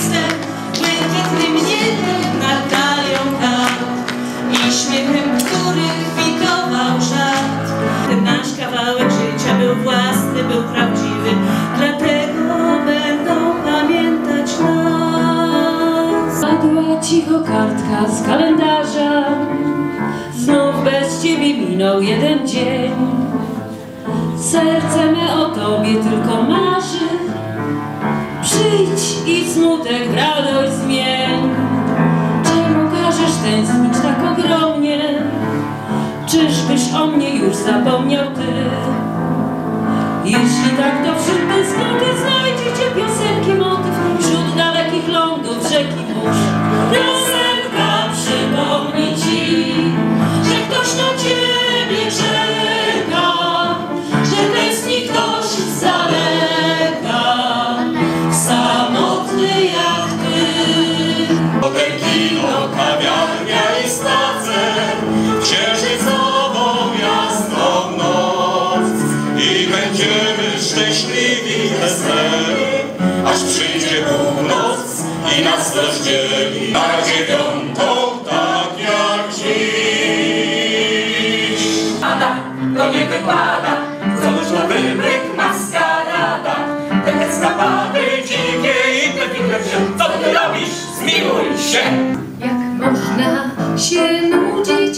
jestem błękitnym niebem nad dalią tak. i śmiechem, który fikował żart. Ten nasz kawałek życia był własny, był prawdziwy, dlatego będą pamiętać nas. Padła cicho kartka z kalendarza, znów bez ciebie minął jeden dzień. Serce me o tobie tylko marzy smutek w radość zmień Czemu każesz tęsknić tak ogromnie? Czyżbyś o mnie już zapomniał ty? Szczęśliwi sen Aż przyjdzie północ i nas rozdzieli Na dziewiątą, tak jak dziś Pada, to nie wypada, wciąż na wybryk maskarada. Te eskapady dzikie i te fikre Co ty robisz? Zmiłuj się! Jak można się nudzić,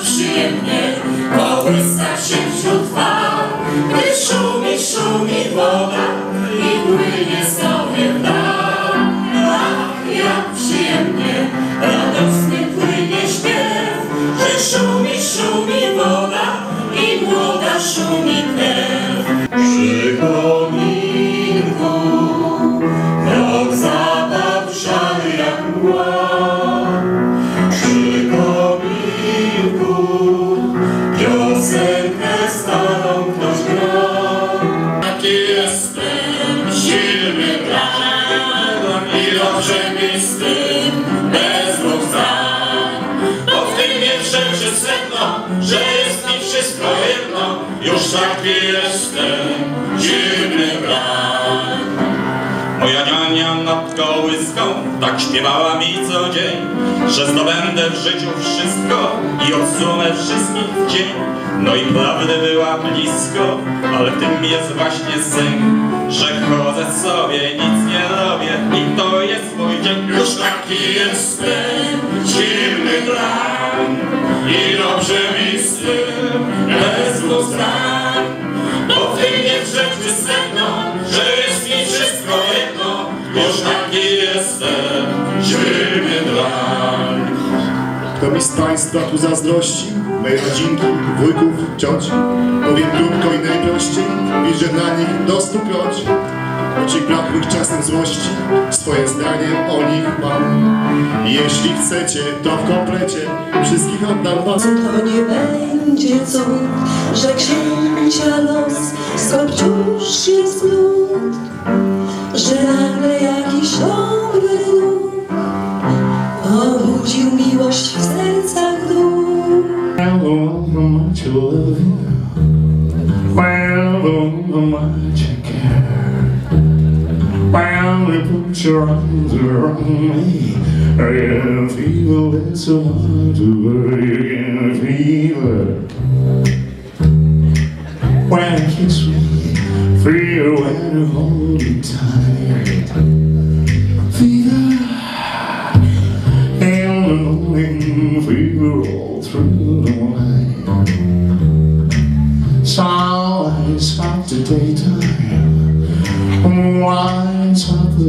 przyjemnie kołysać się wśród fal że jest mi wszystko jedno, już taki jestem, silny brak. Moja niania nad kołyską tak śpiewała mi co dzień, że zdobędę w życiu wszystko i odsunę wszystkich w dzień. No i prawdy była blisko, ale w tym jest właśnie sęk, że chodzę sobie, nic nie robię i to jest mój dzień. Już taki jestem, zimny plan i dobrze mi z tym, bez zdań. Bo tym jest rzeczy sedno, że jest mi wszystko jedno, już taki jestem, zimny dla. Kto mi z Państwa tu zazdrości? Mej rodzinki, wujków, cioci Powiem krótko i najprościej Widzę na nich do stokroci Choć braknych czasem złości Swoje zdanie o nich mam Jeśli chcecie, to w komplecie Wszystkich oddam was To nie będzie cud, że księcia los skopciusz jest lud, że nagle jakiś dobry duch obudził miłość w sercach duch. Well, much You put your arms around me. I can feel it's so I feel it. When I kiss me, feel when you hold me tight. Feel and the morning fever all through the night. Sunlights after daytime, wines I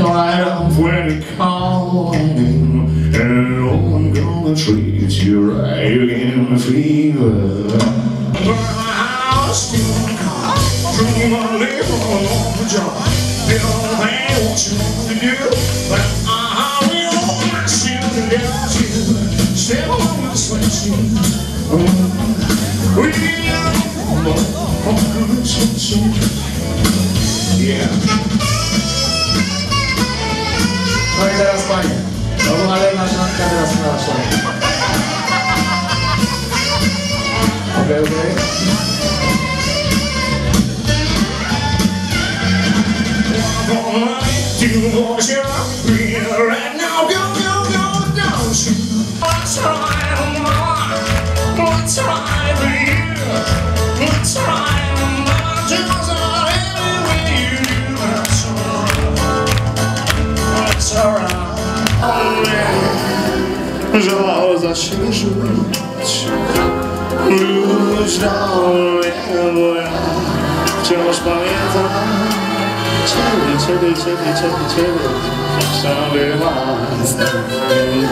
light up when it calling, and oh, I'm gonna treat you right You in a fever. Burn my house, steal my car, drink my liquor all over jar. They don't what you want to do, but I will not sit and dance you. Step on the switch, you. We are. Oh, oh, oh, oh, oh, no i teraz panie. No ale nasza teraz nasza. Okay, okay. You right now, go, go, go, don't you? What's? What's right Żal za siebie rzuć. Rzuć do mnie, bo ja wciąż pamiętam Ciebie, ciebie, ciebie, ciebie, ciebie, co była z nami.